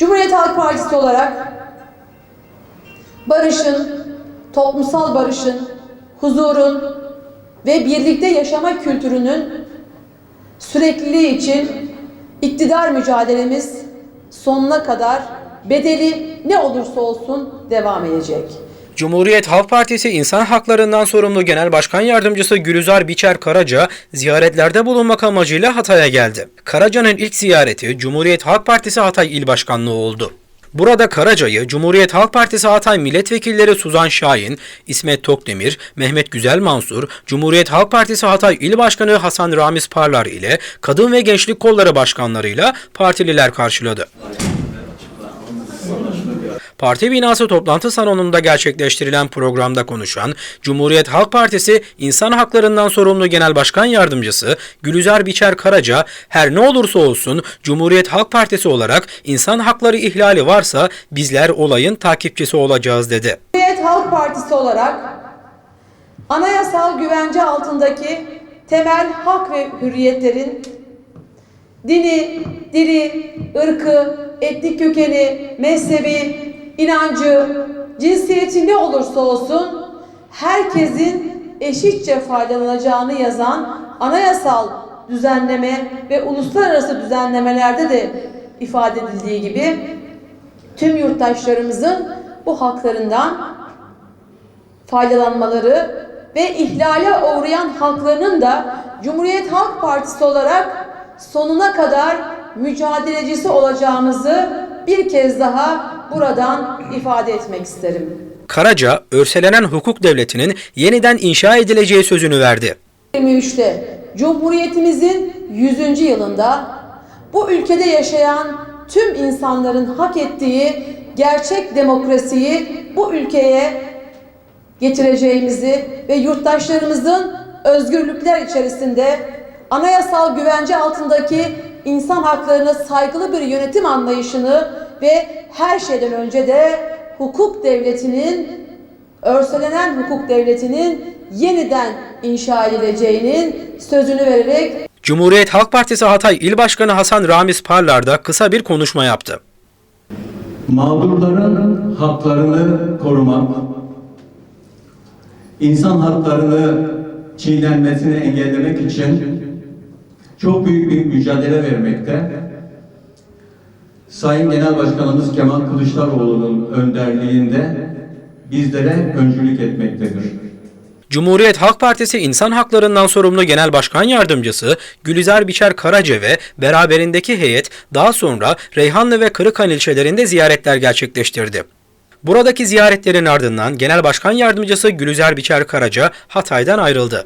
Cumhuriyet Halk Partisi olarak barışın, toplumsal barışın, huzurun ve birlikte yaşama kültürünün sürekliliği için iktidar mücadelemiz sonuna kadar bedeli ne olursa olsun devam edecek. Cumhuriyet Halk Partisi İnsan Haklarından sorumlu Genel Başkan Yardımcısı Gülüzar Biçer Karaca ziyaretlerde bulunmak amacıyla Hatay'a geldi. Karaca'nın ilk ziyareti Cumhuriyet Halk Partisi Hatay İl Başkanlığı oldu. Burada Karaca'yı Cumhuriyet Halk Partisi Hatay milletvekilleri Suzan Şahin, İsmet Tokdemir, Mehmet Güzel Mansur, Cumhuriyet Halk Partisi Hatay İl Başkanı Hasan Ramiz Parlar ile Kadın ve Gençlik Kolları başkanlarıyla partililer karşıladı. Parti binası toplantı salonunda gerçekleştirilen programda konuşan Cumhuriyet Halk Partisi İnsan Haklarından sorumlu Genel Başkan Yardımcısı Gülüzar Biçer Karaca, her ne olursa olsun Cumhuriyet Halk Partisi olarak insan hakları ihlali varsa bizler olayın takipçisi olacağız dedi. Cumhuriyet Halk Partisi olarak anayasal güvence altındaki temel hak ve hürriyetlerin dini, dili, ırkı, etnik kökeni, mezhebi, inancı, cinsiyeti ne olursa olsun herkesin eşitçe faydalanacağını yazan anayasal düzenleme ve uluslararası düzenlemelerde de ifade edildiği gibi tüm yurttaşlarımızın bu haklarından faydalanmaları ve ihlale uğrayan haklarının da Cumhuriyet Halk Partisi olarak sonuna kadar mücadelecisi olacağımızı bir kez daha buradan ifade etmek isterim. Karaca, örselenen hukuk devletinin yeniden inşa edileceği sözünü verdi. 23'te Cumhuriyetimizin 100. yılında bu ülkede yaşayan tüm insanların hak ettiği gerçek demokrasiyi bu ülkeye getireceğimizi ve yurttaşlarımızın özgürlükler içerisinde anayasal güvence altındaki insan haklarına saygılı bir yönetim anlayışını ve her şeyden önce de hukuk devletinin örselenen hukuk devletinin yeniden inşa edileceğinin sözünü vererek Cumhuriyet Halk Partisi Hatay İl Başkanı Hasan Ramiz Parlar da kısa bir konuşma yaptı. mağdurların haklarını korumak, insan haklarını çiğnenmesini engellemek için çok büyük bir mücadele vermekte. Sayın Genel Başkanımız Kemal Kılıçdaroğlu'nun önderliğinde bizlere öncülük etmektedir. Cumhuriyet Halk Partisi İnsan Haklarından sorumlu Genel Başkan Yardımcısı Gülizar Biçer Karaca ve beraberindeki heyet daha sonra Reyhanlı ve Kırıkhan ilçelerinde ziyaretler gerçekleştirdi. Buradaki ziyaretlerin ardından Genel Başkan Yardımcısı Gülizar Biçer Karaca Hatay'dan ayrıldı.